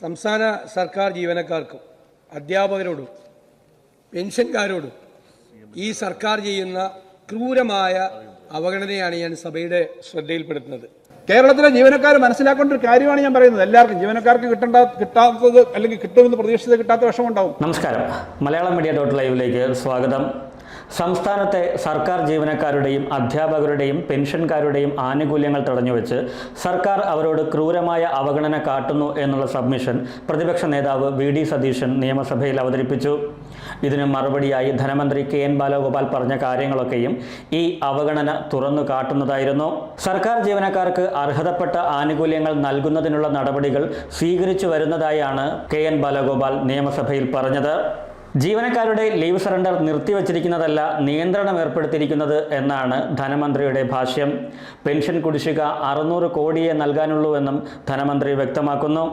സംസ്ഥാന സർക്കാർ ജീവനക്കാർക്കും അധ്യാപകരോടും പെൻഷൻകാരോടും ഈ സർക്കാർ ചെയ്യുന്ന ക്രൂരമായ അവഗണനയാണ് ഞാൻ സഭയുടെ ശ്രദ്ധയിൽപ്പെടുത്തുന്നത്. കേരളത്തിലെ ജീവനക്കാർ മനസ്സിലാക്കേണ്ട ഒരു കാര്യമാണ് ഞാൻ പറയുന്നത്. എല്ലാവർക്കും ജീവനക്കാർക്ക് കിട്ടേണ്ട കിട്ടാത്തത് അല്ലെങ്കിൽ കിട്ടുമെന്ന് പ്രതീക്ഷിച്ചത് കിട്ടാത്ത വിഷമമുണ്ടാവും നമസ്കാരം. മലയാളം മീഡിയ ഡോട്ട് ലൈവിലേക്ക് സ്വാഗതം. സംസ്ഥാനത്തെ സർക്കാർ ജീവനക്കാരുടെയും അധ്യാപകരുടെയും പെൻഷൻകാരുടെയും ആനുകൂല്യങ്ങൾ തടഞ്ഞുവെച്ച് സർക്കാർ അവരോട് ക്രൂരമായ അവഗണന കാട്ടുന്നു എന്നുള്ള സബ്മിഷൻ പ്രതിപക്ഷ നേതാവ് വി ഡി സതീശൻ നിയമസഭയിൽ അവതരിപ്പിച്ചു. ഇതിന് മറുപടിയായി ധനമന്ത്രി കെ എൻ ബാലഗോപാൽ പറഞ്ഞ കാര്യങ്ങളൊക്കെയും ഈ അവഗണന തുറന്നു കാട്ടുന്നതായിരുന്നു. സർക്കാർ ജീവനക്കാർക്ക് അർഹതപ്പെട്ട ആനുകൂല്യങ്ങൾ നൽകുന്നതിനുള്ള നടപടികൾ സ്വീകരിച്ചു വരുന്നതായാണ് കെ എൻ ബാലഗോപാൽ നിയമസഭയിൽ പറഞ്ഞത്. ജീവനക്കാരുടെ ലീവ് സറണ്ടർ നിർത്തിവച്ചിരിക്കുന്നതല്ല നിയന്ത്രണം ഏർപ്പെടുത്തിയിരിക്കുന്നത് എന്നാണ് ധനമന്ത്രിയുടെ ഭാഷ്യം. പെൻഷൻ കുടിശ്ശിക അറുന്നൂറ് കോടിയെ നൽകാനുള്ളൂവെന്നും ധനമന്ത്രി വ്യക്തമാക്കുന്നു.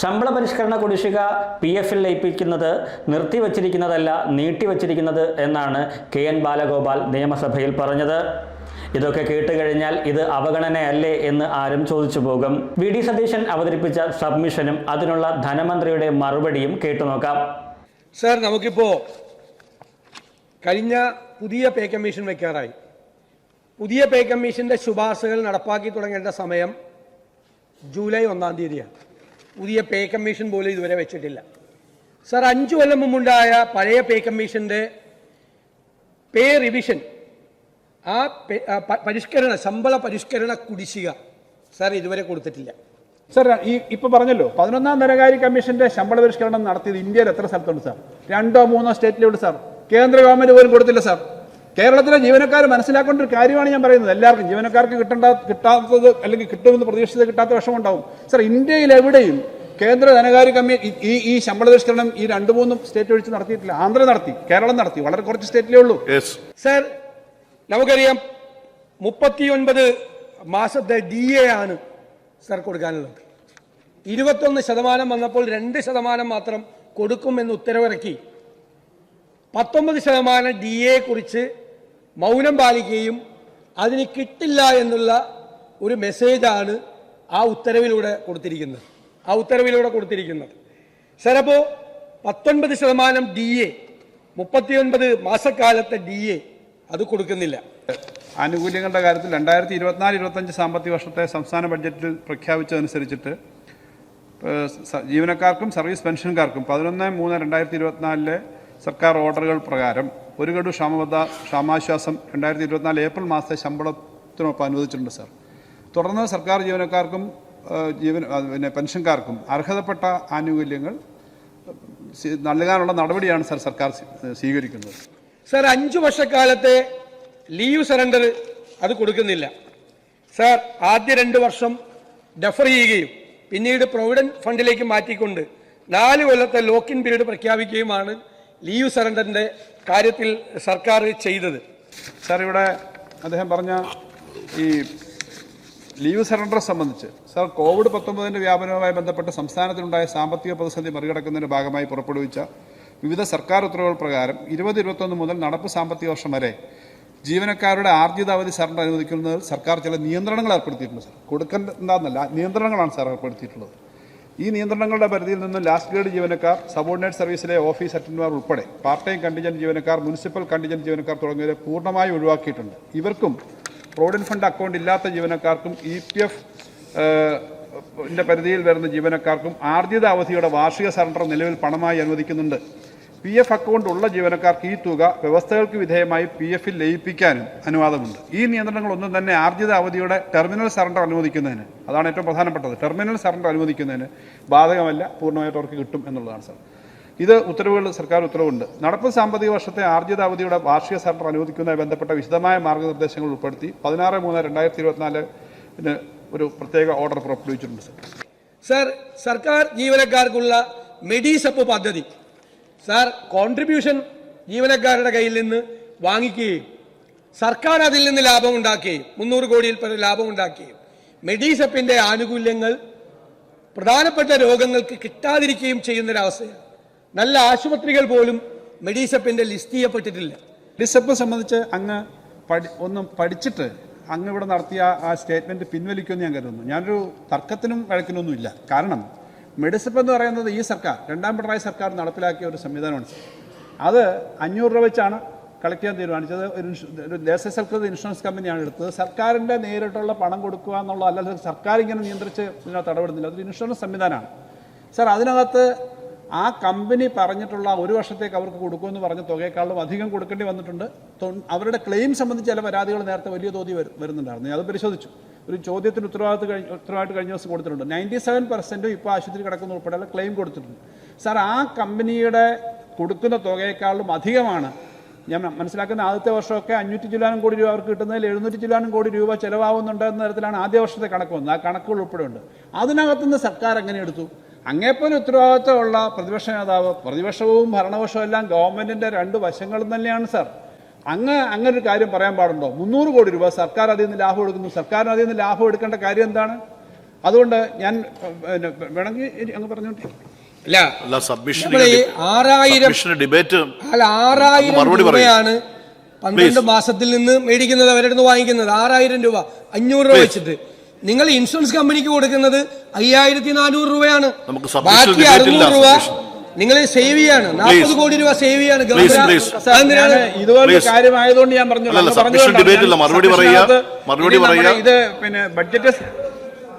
ശമ്പള പരിഷ്കരണ കുടിശ്ശിക പി എഫിൽ ലയിപ്പിക്കുന്നത് നിർത്തിവച്ചിരിക്കുന്നതല്ല നീട്ടിവച്ചിരിക്കുന്നത് എന്നാണ് കെ എൻ ബാലഗോപാൽ നിയമസഭയിൽ പറഞ്ഞത്. ഇതൊക്കെ കേട്ടുകഴിഞ്ഞാൽ ഇത് അവഗണനയല്ലേ എന്ന് ആരും ചോദിച്ചു പോകും. വി ഡി സതീശൻ അവതരിപ്പിച്ച സബ്മിഷനും അതിനുള്ള ധനമന്ത്രിയുടെ മറുപടിയും കേട്ടുനോക്കാം. സർ നമുക്കിപ്പോൾ കഴിഞ്ഞ പുതിയ പേ കമ്മീഷൻ വയ്ക്കാറായി. പുതിയ പേ കമ്മീഷന്റെ ശുപാർശകൾ നടപ്പാക്കി തുടങ്ങേണ്ട സമയം ജൂലൈ ഒന്നാം തീയതിയാണ്. പുതിയ പേ കമ്മീഷൻ പോലും ഇതുവരെ വെച്ചിട്ടില്ല. സർ അഞ്ചു കൊല്ലം മുമ്പുണ്ടായ പഴയ പേ കമ്മീഷന്റെ പേ റിവിഷൻ ആ പരിഷ്കരണ ശമ്പള പരിഷ്കരണ കുടിശ്ശിക സർ ഇതുവരെ കൊടുത്തിട്ടില്ല. സർ ഈ ഇപ്പൊ പറഞ്ഞല്ലോ പതിനൊന്നാം ധനകാര്യ കമ്മീഷന്റെ ശമ്പള പരിഷ്കരണം നടത്തിയത് ഇന്ത്യയിൽ എത്ര സ്ഥലത്തുണ്ട് സാർ? രണ്ടോ മൂന്നോ സ്റ്റേറ്റിലുണ്ട് സാർ. കേന്ദ്ര ഗവൺമെന്റ് പോലും കൊടുത്തില്ല സാർ. കേരളത്തിലെ ജീവനക്കാർ മനസ്സിലാക്കേണ്ട ഒരു കാര്യമാണ് ഞാൻ പറയുന്നത്. എല്ലാവർക്കും ജീവനക്കാർക്ക് കിട്ടേണ്ട കിട്ടാത്തത് അല്ലെങ്കിൽ കിട്ടുമെന്ന് പ്രതീക്ഷിച്ചത് കിട്ടാത്ത വിഷമുണ്ടാവും സാർ ഇന്ത്യയിൽ എവിടെയും കേന്ദ്ര ധനകാര്യ കമ്മീഷൻ ഈ- ഈ ഈ ശമ്പള പരിഷ്കരണം ഈ രണ്ട് മൂന്നും സ്റ്റേറ്റ് ഒഴിച്ച് നടത്തിയിട്ടില്ല. ആന്ധ്ര നടത്തി കേരളം നടത്തി. വളരെ കുറച്ച് സ്റ്റേറ്റിലേ ഉള്ളൂ. സർ നമുക്കറിയാം മുപ്പത്തിയൊൻപത് മാസത്തെ ഡി എ ആണ് സർ കൊടുക്കാനുള്ളത്. ഇരുപത്തൊന്ന് ശതമാനം വന്നപ്പോൾ രണ്ട് ശതമാനം മാത്രം കൊടുക്കുമെന്ന് ഉത്തരവിറക്കി. പത്തൊമ്പത് ശതമാനം ഡി കുറിച്ച് മൗനം പാലിക്കുകയും അതിന് കിട്ടില്ല എന്നുള്ള ഒരു മെസ്സേജാണ് ആ ഉത്തരവിലൂടെ കൊടുത്തിരിക്കുന്നത്. ആ ഉത്തരവിലൂടെ കൊടുത്തിരിക്കുന്നത്. ചിലപ്പോൾ പത്തൊൻപത് ശതമാനം ഡി എ മുപ്പത്തിയൊൻപത് മാസക്കാലത്തെ ഡി എ അത് കൊടുക്കുന്നില്ല. ആനുകൂല്യങ്ങളുടെ കാര്യത്തിൽ രണ്ടായിരത്തി ഇരുപത്തിനാല് ഇരുപത്തഞ്ച് സാമ്പത്തിക വർഷത്തെ സംസ്ഥാന ബഡ്ജറ്റിൽ പ്രഖ്യാപിച്ചതനുസരിച്ചിട്ട് ജീവനക്കാർക്കും സർവീസ് പെൻഷൻകാർക്കും പതിനൊന്ന് മൂന്ന് രണ്ടായിരത്തി ഇരുപത്തിനാലിലെ സർക്കാർ ഓർഡറുകൾ പ്രകാരം ഒരു ഗഡു ക്ഷാമബദ്ധ ക്ഷാമാശ്വാസം രണ്ടായിരത്തി ഇരുപത്തിനാല് ഏപ്രിൽ മാസത്തെ ശമ്പളത്തിനൊപ്പം അനുവദിച്ചിട്ടുണ്ട് സാർ. തുടർന്ന് സർക്കാർ ജീവനക്കാർക്കും ജീവന ജീവൻ പിന്നെ പെൻഷൻകാർക്കും അർഹതപ്പെട്ട ആനുകൂല്യങ്ങൾ നൽകാനുള്ള നടപടിയാണ് സാർ സർക്കാർ സ്വീകരിക്കുന്നത്. സർ അഞ്ചു വർഷക്കാലത്തെ ലീവ് സറണ്ടർ അത് കൊടുക്കുന്നില്ല. സർ ആദ്യ രണ്ട് വർഷം ഡെഫർ ചെയ്യുകയും പിന്നീട് പ്രൊവിഡന്റ് ഫണ്ടിലേക്ക് മാറ്റിക്കൊണ്ട് നാല് കൊല്ലത്തെ ലോക്കിൻ പീരീഡ് പ്രഖ്യാപിക്കുകയുമാണ് ലീവ് സറണ്ടറിന്റെ കാര്യത്തിൽ സർക്കാർ ചെയ്തത്. സാർ ഇവിടെ അദ്ദേഹം പറഞ്ഞ ഈ ലീവ് സറണ്ടർ സംബന്ധിച്ച് സാർ കോവിഡ് പത്തൊമ്പതിന്റെ വ്യാപനവുമായി ബന്ധപ്പെട്ട് സംസ്ഥാനത്തിനുണ്ടായ സാമ്പത്തിക പ്രതിസന്ധി മറികടക്കുന്നതിന്റെ ഭാഗമായി പുറപ്പെടുവിച്ച വിവിധ സർക്കാർ ഉത്തരവുകൾ പ്രകാരം ഇരുപത് ഇരുപത്തൊന്ന് മുതൽ നടപ്പ് സാമ്പത്തിക വർഷം വരെ ജീവനക്കാരുടെ ആർജിത അവധി സാറിന്റെ അനുവദിക്കുന്നതിൽ സർക്കാർ ചില നിയന്ത്രണങ്ങൾ ഏർപ്പെടുത്തിയിട്ടുണ്ട് സാർ. കൊടുക്കേണ്ടതെന്നല്ല നിയന്ത്രണങ്ങളാണ് സാർ ഏർപ്പെടുത്തിയിട്ടുള്ളത്. ഈ നിയന്ത്രണങ്ങളുടെ പരിധിയിൽ നിന്ന് ലാസ്റ്റ് ഗ്രേഡ് ജീവനക്കാർ സബോർഡിനേറ്റ് സർവീസിലെ ഓഫീസ് അറ്റൻഡർമാർ ഉൾപ്പെടെ പാർട്ട് ടൈം കണ്ടിജന്റ് ജീവനക്കാർ മുനിസിപ്പൽ കണ്ടിജന്റ് ജീവനക്കാർ തുടങ്ങിയവരെ പൂർണമായി ഒഴിവാക്കിയിട്ടുണ്ട്. ഇവർക്കും പ്രൊവിഡന്റ് ഫണ്ട് അക്കൗണ്ട് ഇല്ലാത്ത ജീവനക്കാർക്കും ഇ പി എഫ് പരിധിയിൽ വരുന്ന ജീവനക്കാർക്കും ആർജിത അവധിയുടെ വാർഷിക സറണ്ടർ നിലവിൽ പണമായി അനുവദിക്കുന്നുണ്ട്. പി എഫ് അക്കൗണ്ട് ഉള്ള ജീവനക്കാർക്ക് ഈ തുക വ്യവസ്ഥകൾക്ക് വിധേയമായി പി എഫിൽ ലയിപ്പിക്കാനും അനുവാദമുണ്ട്. ഈ നിയന്ത്രണങ്ങളൊന്നും തന്നെ ആർജിത അവധിയുടെ ടെർമിനൽ സറണ്ടർ അനുവദിക്കുന്നതിന് അതാണ് ഏറ്റവും പ്രധാനപ്പെട്ടത്. ടെർമിനൽ സറണ്ടർ അനുവദിക്കുന്നതിന് ബാധകമല്ല പൂർണമായിട്ട് അവർക്ക് കിട്ടും എന്നുള്ളതാണ് സാർ. ഇത് ഉത്തരവുകൾ സർക്കാർ ഉത്തരവുണ്ട്. നടപ്പ് സാമ്പത്തിക വർഷത്തെ ആർജിത അവധിയുടെ വാർഷിക സറണ്ടർ അനുവദിക്കുന്നതിന് ബന്ധപ്പെട്ട വിശദമായ മാർഗനിർദ്ദേശങ്ങൾ ഉൾപ്പെടുത്തി പതിനാറ് മൂന്ന് രണ്ടായിരത്തി ഇരുപത്തിനാലിന് ഒരു പ്രത്യേക ഓർഡർ പുറപ്പെടുവിച്ചിട്ടുണ്ട് സാർ. സർ സർക്കാർ ജീവനക്കാർക്കുള്ള മെഡിസപ്പ് പദ്ധതി സാർ കോൺട്രിബ്യൂഷൻ ജീവനക്കാരുടെ കയ്യിൽ നിന്ന് വാങ്ങിക്കുകയും സർക്കാർ അതിൽ നിന്ന് ലാഭം ഉണ്ടാക്കുകയും മുന്നൂറ് കോടിയിൽ പരം ലാഭം ഉണ്ടാക്കുകയും മെഡീസപ്പിന്റെ ആനുകൂല്യങ്ങൾ പ്രധാനപ്പെട്ട രോഗങ്ങൾക്ക് കിട്ടാതിരിക്കുകയും ചെയ്യുന്നൊരവസ്ഥയാണ്. നല്ല ആശുപത്രികൾ പോലും മെഡീസപ്പിന്റെ ലിസ്റ്റ് ചെയ്യപ്പെട്ടിട്ടില്ല. മെഡീസപ്പ് സംബന്ധിച്ച് അങ്ങ് പഠി ഒന്നും പഠിച്ചിട്ട് അങ്ങ് ഇവിടെ നടത്തിയ ആ സ്റ്റേറ്റ്മെന്റ് പിൻവലിക്കുമെന്ന് ഞാൻ കരുതുന്നു. ഞാനൊരു തർക്കത്തിനും വഴക്കിനൊന്നുമില്ല. കാരണം മെഡിസിപ്പ് എന്ന് പറയുന്നത് ഈ സർക്കാർ രണ്ടാം പിണറായി സർക്കാർ നടപ്പിലാക്കിയ ഒരു സംവിധാനമാണ്. അത് അഞ്ഞൂറ് രൂപ വെച്ചാണ് കളക്ട് ചെയ്യാൻ തീരുമാനിച്ചത്. ഒരു ദേശസൽകൃത ഇൻഷുറൻസ് കമ്പനിയാണ് എടുത്തത്. സർക്കാരിന്റെ നേരിട്ടുള്ള പണം കൊടുക്കുക എന്നുള്ള അല്ലാതെ സർക്കാർ ഇങ്ങനെ നിയന്ത്രിച്ച് ഇതിനകത്ത് ഇടപെടുന്നില്ല. അതൊരു ഇൻഷുറൻസ് സംവിധാനമാണ്. സാർ അതിനകത്ത് ആ കമ്പനി പറഞ്ഞിട്ടുള്ള ഒരു വർഷത്തേക്ക് അവർക്ക് കൊടുക്കുമെന്ന് പറഞ്ഞ തുകയെക്കാളും അധികം കൊടുക്കേണ്ടി വന്നിട്ടുണ്ട്. അവരുടെ ക്ലെയിം സംബന്ധിച്ച് ചില പരാതികൾ നേരത്തെ വലിയ തോതിൽ വരുന്നുണ്ടായിരുന്നു. അത് പരിശോധിച്ചു. ഒരു ചോദ്യത്തിന് ഉത്തരവാദിത്വം കഴിഞ്ഞ ഉത്തരവാദിത്വം കഴിഞ്ഞ ദിവസം കൊടുത്തിട്ടുണ്ട്. നയന്റി സെവൻ പെർസെന്റും ഇപ്പോൾ ആശുപത്രി കിടക്കുന്ന ഉൾപ്പെടെയുള്ള ക്ലെയിം കൊടുത്തിട്ടുണ്ട്. സാർ ആ കമ്പനിയുടെ കൊടുക്കുന്ന തുകയെക്കാളും അധികമാണ്. ഞാൻ മനസ്സിലാക്കുന്ന ആദ്യത്തെ വർഷമൊക്കെ അഞ്ഞൂറ്റി ചില്ലാനും കോടി രൂപ അവർക്ക് കിട്ടുന്നതിൽ എഴുന്നൂറ്റി ചില്ലാനും കോടി രൂപ ചിലവാകുന്നുണ്ട് എന്ന തരത്തിലാണ് ആദ്യ വർഷത്തെ കണക്ക് വന്നത്. ആ കണക്കുകൾ ഉൾപ്പെടെ ഉണ്ട് അതിനകത്തുനിന്ന് സർക്കാർ എങ്ങനെ എടുത്തു? അങ്ങേപ്പോലെ ഉത്തരവാദിത്തമുള്ള പ്രതിപക്ഷ നേതാവ് പ്രതിപക്ഷവും ഭരണപക്ഷവും എല്ലാം ഗവൺമെന്റിന്റെ രണ്ട് വശങ്ങളും തന്നെയാണ് സാർ. അങ്ങ് അങ്ങനെ ഒരു കാര്യം പറയാൻ പാടുണ്ടോ? മുന്നൂറ് കോടി രൂപ സർക്കാർ അതിൽ നിന്ന് ലാഭം എടുക്കുന്നു. സർക്കാരിന് അതിൽ നിന്ന് ലാഭം എടുക്കേണ്ട കാര്യം എന്താണ്? അതുകൊണ്ട് ഞാൻ വേണമെങ്കിൽ അങ്ങ് പറഞ്ഞോട്ടെ. അല്ല ആറായിരം ഡിബേറ്റ് അല്ല ആറായിരം. രൂപയാണ് പന്ത്രണ്ട് മാസത്തിൽ നിന്ന് മേടിക്കുന്നത് അവരുടെ നിന്ന് വാങ്ങിക്കുന്നത്. ആറായിരം രൂപ. അഞ്ഞൂറ് രൂപ വെച്ചിട്ട്. നിങ്ങൾ ഇൻഷുറൻസ് കമ്പനിക്ക് കൊടുക്കുന്നത് അയ്യായിരത്തി നാനൂറ് രൂപയാണ്. ബാക്കി ഇല്ല, അറുന്നൂറ് രൂപ. നിങ്ങൾ സേവ് ചെയ്യാണ്. നാൽപ്പത് കോടി രൂപ സേവ് ചെയ്യാണ്. കാര്യമായതുകൊണ്ട് ഞാൻ പറഞ്ഞു മറുപടി പറയുക. മറുപടി പറയുക. ഇത് പിന്നെ ബഡ്ജറ്റ്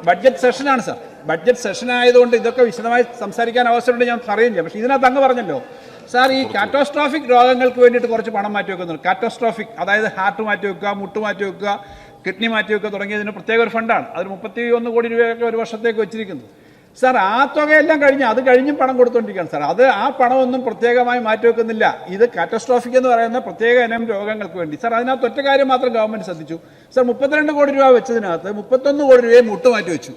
ബഡ്ജറ്റ് സെഷനാണ് സാർ ബഡ്ജറ്റ് സെഷൻ ആയതുകൊണ്ട് ഇതൊക്കെ വിശദമായി സംസാരിക്കാൻ അവസരമുണ്ട് ഞാൻ പറയുന്നില്ല പക്ഷെ ഇതിനകത്ത് അങ്ങ് പറഞ്ഞല്ലോ. സാർ ഈ കാറ്റോസ്ട്രോഫിക് രോഗങ്ങൾക്ക് വേണ്ടിയിട്ട് കുറച്ച് പണം മാറ്റി വെക്കുന്നുണ്ട് കാറ്റോസ്ട്രോഫിക് അതായത് ഹാർട്ട് മാറ്റി വെക്കുക മുട്ട് മാറ്റി വെക്കുക കിഡ്നി മാറ്റി വെക്കുക തുടങ്ങിയതിന് പ്രത്യേക ഒരു ഫണ്ടാണ് അതിന് മുപ്പത്തി ഒന്ന് കോടി രൂപയൊക്കെ ഒരു വർഷത്തേക്ക് വെച്ചിരിക്കുന്നത് സാർ ആ തുകയെല്ലാം കഴിഞ്ഞ് അത് കഴിഞ്ഞും പണം കൊടുത്തുകൊണ്ടിരിക്കുകയാണ് സാർ. അത് ആ പണമൊന്നും പ്രത്യേകമായി മാറ്റിവെക്കുന്നില്ല. ഇത് കാറ്റസ്ട്രോഫിക് എന്ന് പറയുന്ന പ്രത്യേക ഇനം രോഗങ്ങൾക്ക് വേണ്ടി. സാർ അതിനകത്ത് ഒറ്റ കാര്യം മാത്രം ഗവൺമെന്റ് ശ്രദ്ധിച്ചു. സാർ മുപ്പത്തിരണ്ട് കോടി രൂപ വെച്ചതിനകത്ത് മുപ്പത്തൊന്ന് കോടി രൂപയെ മുട്ടുമാറ്റി വെച്ചു.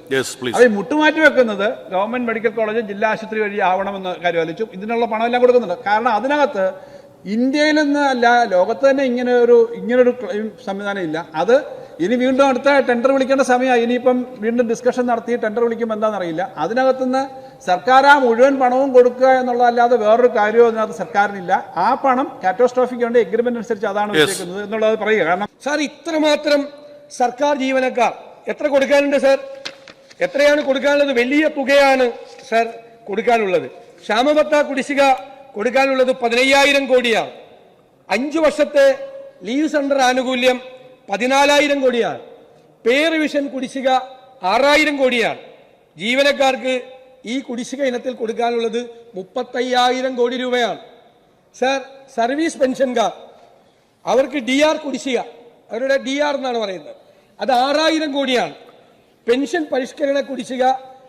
അത് മുട്ടുമാറ്റി വെക്കുന്നത് ഗവൺമെന്റ് മെഡിക്കൽ കോളേജ് ജില്ലാ ആശുപത്രി വഴി ആവണമെന്ന് കാര്യം ആലോചിച്ചു. ഇതിനുള്ള പണമെല്ലാം കൊടുക്കുന്നുണ്ട്. കാരണം അതിനകത്ത് ഇന്ത്യയിൽ നിന്ന് അല്ല ലോകത്ത് തന്നെ ഇങ്ങനെ ഒരു ഇങ്ങനൊരു സംവിധാനം ഇല്ല. അത് ഇനി വീണ്ടും അടുത്ത ടെൻഡർ വിളിക്കേണ്ട സമയമായി. ഇനിയിപ്പം വീണ്ടും ഡിസ്കഷൻ നടത്തി ടെൻഡർ വിളിക്കുമ്പോൾ എന്താണെന്നറിയില്ല. അതിനകത്തുനിന്ന് സർക്കാർ ആ മുഴുവൻ പണവും കൊടുക്കുക എന്നുള്ളതല്ലാതെ വേറൊരു കാര്യവും അതിനകത്ത് സർക്കാരിനില്ല. ആ പണം കാറ്റോസ്ട്രോഫിക്ക് വേണ്ടി എഗ്രിമെന്റ് അനുസരിച്ച് അതാണ് ഉദ്ദേശിക്കുന്നത് എന്നുള്ളത് പറയുക. കാരണം സാർ ഇത്രമാത്രം സർക്കാർ ജീവനക്കാർ എത്ര കൊടുക്കാനുണ്ട് സാർ? എത്രയാണ് കൊടുക്കാനുള്ളത്? വലിയ തുകയാണ് സാർ കൊടുക്കാനുള്ളത്. ക്ഷാമബത്ത കുടിശ്ശിക കൊടുക്കാനുള്ളത് പതിനയ്യായിരം കോടിയാണ്. അഞ്ചു വർഷത്തെ ലീവ് സെന്റർ ആനുകൂല്യം പതിനാലായിരം കോടിയാണ്. പേ റിവിഷൻ കുടിശ്ശിക ആറായിരം കോടിയാണ്. ജീവനക്കാർക്ക് ഈ കുടിശ്ശിക ഇനത്തിൽ കൊടുക്കാനുള്ളത് മുപ്പത്തയ്യായിരം കോടി രൂപയാണ്. സർ സർവീസ് പെൻഷൻകാർ അവർക്ക് ഡി ആർ കുടിശ്ശിക അവരുടെ ഡി ആർ എന്നാണ് പറയുന്നത്. അത് ആറായിരം കോടിയാണ്. പെൻഷൻ പരിഷ്കരണ കുടിശ്ശിക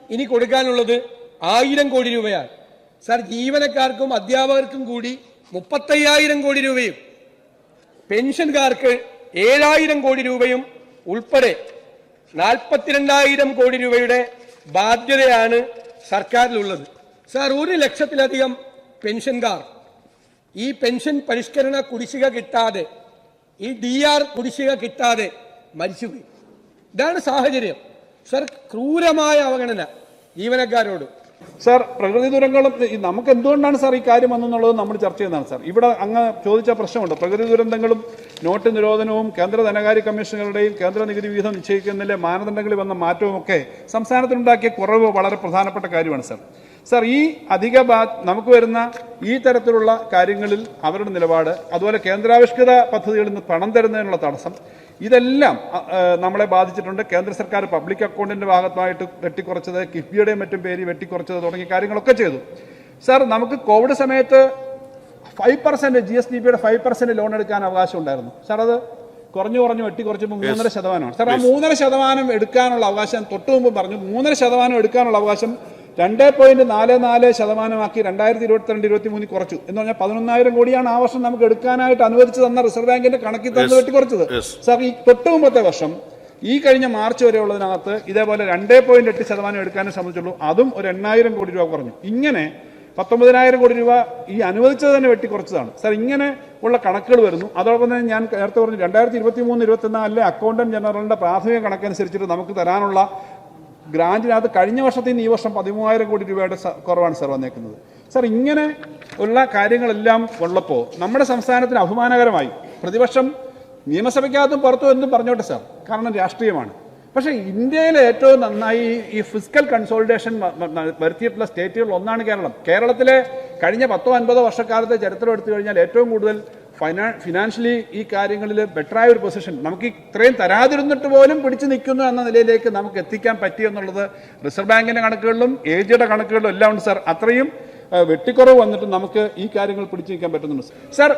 ഇനി കൊടുക്കാനുള്ളത് ആയിരം കോടി രൂപയാണ്. സർ ജീവനക്കാർക്കും അധ്യാപകർക്കും കൂടി മുപ്പത്തയ്യായിരം കോടി രൂപയും. പെൻഷൻകാർക്ക് ഏഴായിരം കോടി രൂപയും ഉൾപ്പെടെ നാൽപ്പത്തിരണ്ടായിരം കോടി രൂപയുടെ ബാധ്യതയാണ് സർക്കാരിലുള്ളത്. സാർ ഒരു ലക്ഷത്തിലധികം പെൻഷൻകാർ ഈ പെൻഷൻ പരിഷ്കരണ കുടിശ്ശിക കിട്ടാതെ ഈ ഡി ആർ കുടിശ്ശിക കിട്ടാതെ മരിച്ചുപോയി. ഇതാണ് സാഹചര്യം. സർ ക്രൂരമായ അവഗണന ജീവനക്കാരോട്. സാർ പ്രകൃതി ദുരന്തങ്ങളും നമുക്ക് എന്തുകൊണ്ടാണ് സാർ ഈ കാര്യം വന്നെന്നുള്ളത് നമ്മൾ ചർച്ച ചെയ്യുന്നതാണ് സാർ. ഇവിടെ അങ്ങ് ചോദിച്ച പ്രശ്നമുണ്ട്. പ്രകൃതി ദുരന്തങ്ങളും നോട്ട് നിരോധനവും കേന്ദ്ര ധനകാര്യ കമ്മീഷനുകളുടെയും കേന്ദ്ര നികുതി വിഹിതം നിശ്ചയിക്കുന്നതിലെ മാനദണ്ഡങ്ങളിൽ വന്ന മാറ്റവും ഒക്കെ സംസ്ഥാനത്തിനുണ്ടാക്കിയ കുറവ് വളരെ പ്രധാനപ്പെട്ട കാര്യമാണ് സാർ. സാർ ഈ അധിക ബാ നമുക്ക് വരുന്ന ഈ തരത്തിലുള്ള കാര്യങ്ങളിൽ അവരുടെ നിലപാട് അതുപോലെ കേന്ദ്രാവിഷ്കൃത പദ്ധതികളിൽ നിന്ന് പണം തരുന്നതിനുള്ള തടസ്സം ഇതെല്ലാം നമ്മളെ ബാധിച്ചിട്ടുണ്ട്. കേന്ദ്ര സർക്കാർ പബ്ലിക് അക്കൗണ്ടിന്റെ ഭാഗത്തായിട്ട് വെട്ടിക്കുറച്ചത് കിഫ്ബിയുടെയും മറ്റും പേര് വെട്ടിക്കുറച്ചത് തുടങ്ങിയ കാര്യങ്ങളൊക്കെ ചെയ്തു. സാർ നമുക്ക് കോവിഡ് സമയത്ത് five percent G S D പിയുടെ ഫൈവ് പെർസെന്റ് ലോൺ എടുക്കാൻ അവകാശം ഉണ്ടായിരുന്നു. സാർ അത് കുറഞ്ഞു കുറഞ്ഞു വെട്ടി കുറച്ചപ്പോൾ മൂന്നര ശതമാനമാണ്. സാർ ആ മൂന്നര ശതമാനം എടുക്കാനുള്ള അവകാശം തൊട്ടു മുമ്പ് പറഞ്ഞു മൂന്നര ശതമാനം എടുക്കാനുള്ള അവകാശം രണ്ട് പോയിന്റ് നാല് നാല് ശതമാനമാക്കി രണ്ടായിരത്തി ഇരുപത്തിരണ്ട് ഇരുപത്തി മൂന്നിൽ കുറച്ചു. എന്ന് പറഞ്ഞാൽ പതിനൊന്നായിരം കോടിയാണ് ആ വർഷം നമുക്ക് എടുക്കാനായിട്ട് അനുവദിച്ചു തന്ന റിസർവ് ബാങ്കിന്റെ കണക്കിൽ തന്നെ വെട്ടി കുറച്ചത് സാർ ഈ തൊട്ട് മുമ്പത്തെ വർഷം ഈ കഴിഞ്ഞ മാർച്ച് വരെ ഉള്ളതിനകത്ത് ഇതേപോലെ രണ്ട് പോയിന്റ് എട്ട് ശതമാനം എടുക്കാനേ സംബന്ധിച്ചുള്ളൂ അതും ഒരു എണ്ണായിരം കോടി രൂപ കുറഞ്ഞു. ഇങ്ങനെ പത്തൊമ്പതിനായിരം കോടി രൂപ ഈ അനുവദിച്ചത് തന്നെ വെട്ടിക്കുറച്ചതാണ്. സാർ ഇങ്ങനെ ഉള്ള കണക്കുകൾ വരുന്നു. അതോടൊപ്പം തന്നെ ഞാൻ നേരത്തെ പറഞ്ഞു രണ്ടായിരത്തി ഇരുപത്തി മൂന്ന് ഇരുപത്തിനാലിലെ അക്കൗണ്ടന്റ് ജനറലിന്റെ പ്രാഥമിക കണക്കനുസരിച്ചിട്ട് നമുക്ക് തരാനുള്ള ഗ്രാന്റിനകത്ത് കഴിഞ്ഞ വർഷത്തിൽ നിന്ന് ഈ വർഷം പതിമൂവായിരം കോടി രൂപയുടെ കുറവാണ് സാർ വന്നേക്കുന്നത്. സാർ ഇങ്ങനെ ഉള്ള കാര്യങ്ങളെല്ലാം ഉള്ളപ്പോൾ നമ്മുടെ സംസ്ഥാനത്തിന് അഭിമാനകരമായി പ്രതിപക്ഷം നിയമസഭയ്ക്കകത്തും പുറത്തും എന്തും പറഞ്ഞോട്ടെ സാർ? കാരണം രാഷ്ട്രീയമാണ്. പക്ഷേ ഇന്ത്യയിൽ ഏറ്റവും നന്നായി ഈ ഫിസിക്കൽ കൺസോളിഡേഷൻ വരുത്തിയിട്ടുള്ള സ്റ്റേറ്റുകളിൽ ഒന്നാണ് കേരളം. കേരളത്തിലെ കഴിഞ്ഞ പത്തോ അൻപതോ വർഷക്കാലത്തെ ചരിത്രം എടുത്തു കഴിഞ്ഞാൽ ഏറ്റവും കൂടുതൽ ഫൈനാ ഫിനാൻഷ്യലി ഈ കാര്യങ്ങളിൽ ബെറ്ററായ ഒരു പൊസിഷൻ നമുക്ക് ഇത്രയും തരാതിരുന്നിട്ട് പോലും പിടിച്ചു നിൽക്കുന്നു എന്ന നിലയിലേക്ക് നമുക്ക് എത്തിക്കാൻ പറ്റി എന്നുള്ളത് റിസർവ് ബാങ്കിന്റെ കണക്കുകളിലും ഏജിയുടെ കണക്കുകളിലും എല്ലാം ഉണ്ട് സാർ അത്രയും വെട്ടിക്കുറവ് വന്നിട്ട് നമുക്ക് ഈ കാര്യങ്ങൾ പിടിച്ചു നിൽക്കാൻ പറ്റുന്നുണ്ട് സാർ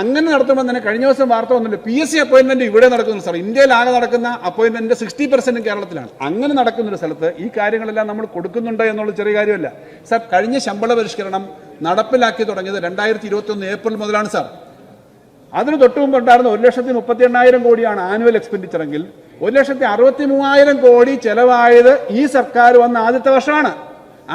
അങ്ങനെ നടത്തുമ്പോൾ തന്നെ കഴിഞ്ഞ ദിവസം വാർത്ത വന്നില്ല പി എസ് സി അപ്പോയിന്റ്മെന്റ് ഇവിടെ നടക്കുന്നു സാർ ഇന്ത്യയിലാകെ നടക്കുന്ന അപ്പോയിന്റ്മെന്റ് സിക്സ്റ്റി പെർസെന്റ് കേരളത്തിലാണ്. അങ്ങനെ നടക്കുന്ന ഒരു സ്ഥലത്ത് ഈ കാര്യങ്ങളെല്ലാം നമ്മൾ കൊടുക്കുന്നുണ്ട് എന്നുള്ള ചെറിയ കാര്യമല്ല. സാർ കഴിഞ്ഞ ശമ്പള പരിഷ്കരണം നടപ്പിലാക്കി തുടങ്ങിയത് രണ്ടായിരത്തി ഇരുപത്തി ഒന്ന് ഏപ്രിൽ മുതലാണ് സാർ അതിന് തൊട്ട് മുമ്പ് ഉണ്ടായിരുന്ന ഒരു ലക്ഷത്തി മുപ്പത്തി എണ്ണായിരം കോടിയാണ് ആനുവൽ എക്സ്പെൻഡിച്ചർ എങ്കിൽ ഒരു ലക്ഷത്തി അറുപത്തി മൂവായിരം കോടി ചെലവായത് ഈ സർക്കാർ വന്ന ആദ്യത്തെ വർഷമാണ്.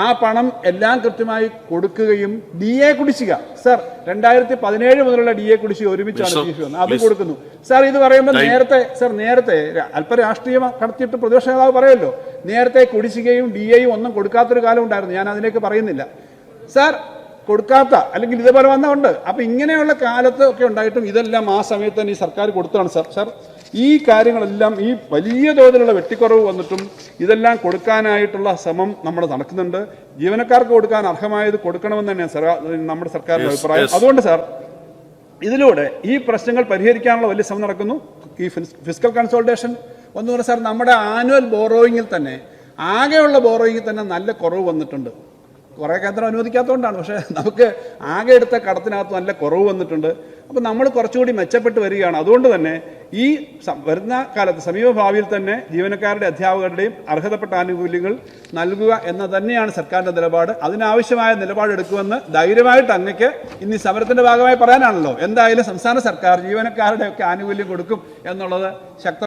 ആ പണം എല്ലാം കൃത്യമായി കൊടുക്കുകയും ഡി എ കുടിശ്ശിക. സർ രണ്ടായിരത്തി പതിനേഴ് മുതലുള്ള ഡി എ കുടിശ്ശിക ഒരുമിച്ചാണ് ചീഫ് വന്നത്. അത് കൊടുക്കുന്നു. സാർ ഇത് പറയുമ്പോൾ നേരത്തെ സർ നേരത്തെ അല്പ രാഷ്ട്രീയം കടത്തിയിട്ട് പ്രതിപക്ഷ നേതാവ് പറയുമല്ലോ നേരത്തെ കുടിശ്ശികയും ഡി എയും ഒന്നും കൊടുക്കാത്തൊരു കാലം ഉണ്ടായിരുന്നു. ഞാൻ അതിലേക്ക് പറയുന്നില്ല. സാർ കൊടുക്കാത്ത അല്ലെങ്കിൽ ഇതേപോലെ വന്നുണ്ട് അപ്പം ഇങ്ങനെയുള്ള കാലത്ത് ഒക്കെ ഉണ്ടായിട്ടും ഇതെല്ലാം ആ സമയത്ത് തന്നെ ഈ സർക്കാർ കൊടുത്തതാണ് സാർ. സാർ ഈ കാര്യങ്ങളെല്ലാം ഈ വലിയ തോതിലുള്ള വെട്ടിക്കുറവ് വന്നിട്ടും ഇതെല്ലാം കൊടുക്കാനായിട്ടുള്ള ശ്രമം നമ്മൾ നടക്കുന്നുണ്ട്. ജീവനക്കാർക്ക് കൊടുക്കാൻ അർഹമായത് കൊടുക്കണമെന്ന് തന്നെയാണ് നമ്മുടെ സർക്കാരിന്റെ അഭിപ്രായം. അതുകൊണ്ട് സാർ ഇതിലൂടെ ഈ പ്രശ്നങ്ങൾ പരിഹരിക്കാനുള്ള വലിയ ശ്രമം നടക്കുന്നു. ഈ ഫിസ്- ഫിസിക്കൽ കൺസൾട്ടേഷൻ പറഞ്ഞാൽ സാർ നമ്മുടെ ആനുവൽ ബോറോയിങ്ങിൽ തന്നെ ആകെയുള്ള ബോറോയിങ്ങിൽ തന്നെ നല്ല കുറവ് വന്നിട്ടുണ്ട്. കുറേ കേന്ദ്രം അനുവദിക്കാത്തതുകൊണ്ടാണ്. പക്ഷേ നമുക്ക് ആകെ എടുത്ത കടത്തിനകത്ത് നല്ല കുറവ് വന്നിട്ടുണ്ട്. അപ്പോൾ നമ്മൾ കുറച്ചുകൂടി മെച്ചപ്പെട്ട് വരികയാണ്. അതുകൊണ്ട് തന്നെ ഈ വരുന്ന കാലത്ത് സമീപ ഭാവിയിൽ തന്നെ ജീവനക്കാരുടെ അധ്യാപകരുടെയും അർഹതപ്പെട്ട ആനുകൂല്യങ്ങൾ നൽകുക എന്ന തന്നെയാണ് സർക്കാരിന്റെ നിലപാട്. അതിനാവശ്യമായ നിലപാടെടുക്കുമെന്ന് ധൈര്യമായിട്ട് അങ്ങക്ക് ഇനി ഈ സമരത്തിന്റെ ഭാഗമായി പറയാനാണല്ലോ. എന്തായാലും സംസ്ഥാന സർക്കാർ ജീവനക്കാരുടെയൊക്കെ ആനുകൂല്യം കൊടുക്കും എന്നുള്ളത് ശക്ത